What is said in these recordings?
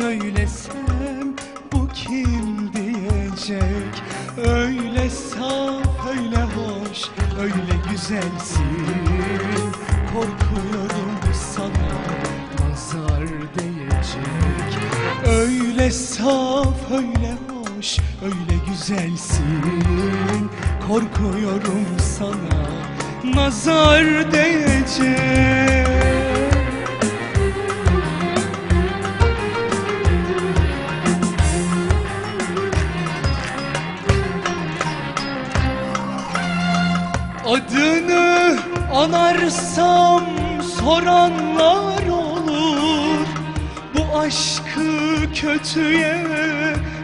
söylesem bu kim diyecek? Öyle saf, öyle hoş, öyle güzelsin. Korkuyorum sana nazar değecek. Öyle saf, öyle hoş, öyle güzelsin. Korkuyorum sana nazar değecek. Anarsam soranlar olur. Bu aşkı kötüye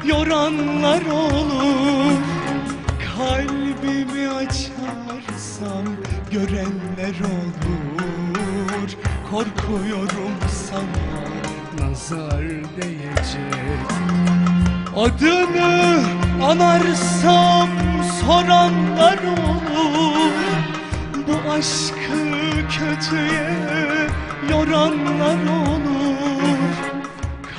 yoranlar olur. Kalbimi açarsam görenler olur. Korkuyorum sana nazar değecek. Adını anarsam soranlar olur aşkı kötüye yoranlar olur.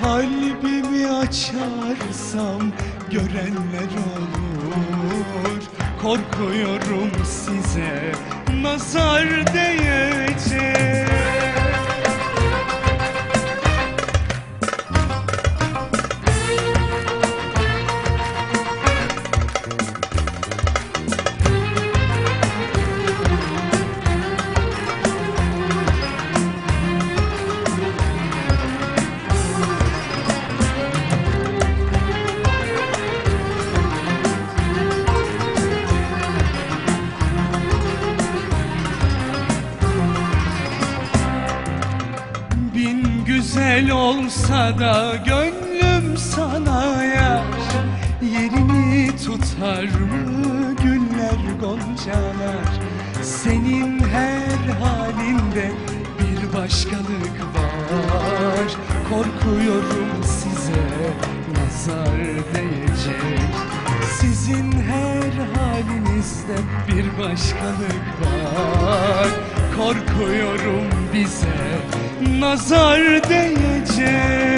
Kalbimi açarsam görenler olur. Korkuyorum size nazar değecek güzel olsa da gönlüm sana yar. Yerini tutar mı güller goncalar? Senin her halinde bir başkalık var. Korkuyorum size nazar değecek. Sizin her halinizde bir başkalık var. Korkuyorum bize nazar değecek.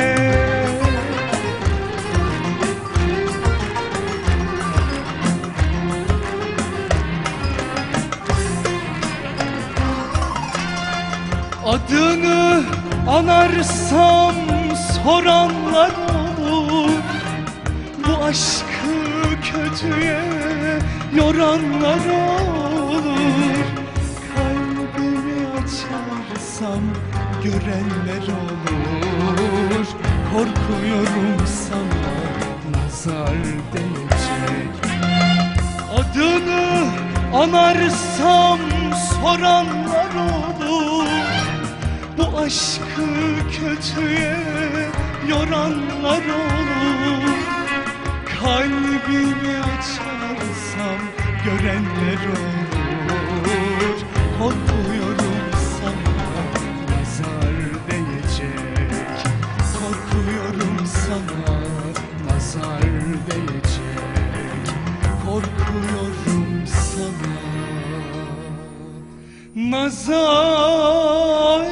Adını anarsam soranlar olur. Bu aşkı kötüye yoranlar olur. Kalbimi açarsam görenler olur. Korkuyorum sana nazar değecek. Adını anarsam soranlar olur. Bu aşkı kötüye yoranlar olur. Kalbimi açarsam görenler olur. Korkuyorum Korkuyorum sana. Nazar